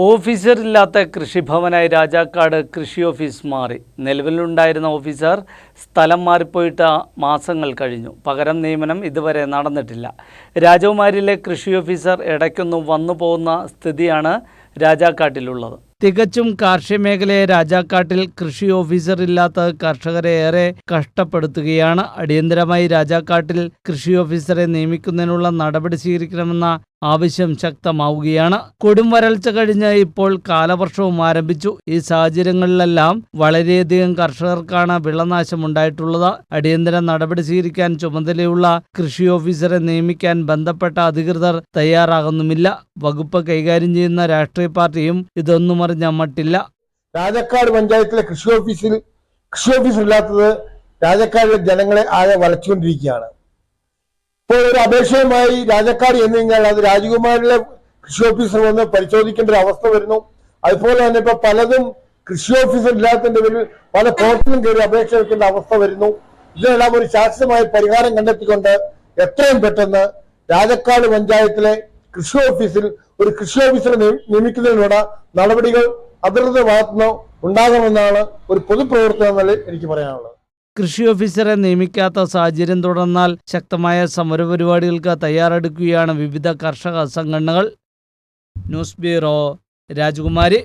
ഓഫീസറില്ലാത്ത കൃഷിഭവനായി രാജാക്കാട് കൃഷി ഓഫീസ് മാറി. നിലവിലുണ്ടായിരുന്ന ഓഫീസർ സ്ഥലം മാറിപ്പോയിട്ട് മാസങ്ങൾ കഴിഞ്ഞു. പകരം നിയമനം ഇതുവരെ നടന്നിട്ടില്ല. രാജകുമാരിയിലെ കൃഷി ഓഫീസർ ഇടയ്ക്കൊന്നും വന്നു പോകുന്ന സ്ഥിതിയാണ് രാജാക്കാട്ടിലുള്ളത്. തികച്ചും കാർഷിക മേഖലയെ രാജാക്കാട്ടിൽ കൃഷി ഓഫീസർ ഇല്ലാത്ത കർഷകരെ ഏറെ കഷ്ടപ്പെടുത്തുകയാണ്. അടിയന്തരമായി രാജാക്കാട്ടിൽ കൃഷി ഓഫീസറെ നിയമിക്കുന്നതിനുള്ള നടപടി സ്വീകരിക്കണമെന്ന ആവശ്യം ശക്തമാവുകയാണ്. കൊടും വരൾച്ച കഴിഞ്ഞ് ഇപ്പോൾ കാലവർഷവും ആരംഭിച്ചു. ഈ സാഹചര്യങ്ങളിലെല്ലാം വളരെയധികം കർഷകർക്കാണ് വിളനാശം ഉണ്ടായിട്ടുള്ളത് അടിയന്തര നടപടി സ്വീകരിക്കാൻ ചുമതലയുള്ള കൃഷി ഓഫീസറെ നിയമിക്കാൻ ബന്ധപ്പെട്ട അധികൃതർ തയ്യാറാകുന്നുമില്ല. വകുപ്പ് കൈകാര്യം ചെയ്യുന്ന രാഷ്ട്രീയ പാർട്ടിയും ഇതൊന്നും അറിഞ്ഞ മട്ടില്ല. രാജക്കാട് പഞ്ചായത്തിലെ കൃഷി ഓഫീസിൽ കൃഷി ഓഫീസർ ഇല്ലാത്തത് രാജക്കാടിലെ ജനങ്ങളെ ആകെ വലച്ചുകൊണ്ടിരിക്കുകയാണ് ഇപ്പോൾ ഒരു അപേക്ഷയുമായി രാജക്കാട് എന്ന് കഴിഞ്ഞാൽ അത് രാജകുമാരിലെ കൃഷി ഓഫീസർ വന്ന് പരിശോധിക്കേണ്ട ഒരു അവസ്ഥ വരുന്നു. അതുപോലെ തന്നെ ഇപ്പൊ പലതും കൃഷി ഓഫീസർ ഇല്ലാത്തതിന്റെ പേരിൽ പല കോർട്ടിലും കയറി അപേക്ഷ വെക്കേണ്ട അവസ്ഥ വരുന്നു. ഇതിനെല്ലാം ഒരു ശാസ്ത്രമായ പരിഹാരം കണ്ടെത്തിക്കൊണ്ട് എത്രയും പെട്ടെന്ന് രാജക്കാട് പഞ്ചായത്തിലെ കൃഷി ഓഫീസിൽ ഒരു കൃഷി ഓഫീസറെ നിയമിക്കുന്നതിനുള്ള നടപടികൾ അധികൃതരുടെ ഭാഗത്തുനിന്ന് ഉണ്ടാകണമെന്നാണ് ഒരു പൊതുപ്രവർത്തനം എനിക്ക് പറയാനുള്ളത്. കൃഷി ഓഫീസറെ നിയമിക്കാത്ത സാഹചര്യം തുടർന്നാൽ ശക്തമായ സമരപരിപാടികൾക്ക് തയ്യാറെടുക്കുകയാണ് വിവിധ കർഷക സംഘടനകൾ. ന്യൂസ് ബ്യൂറോ രാജകുമാരി.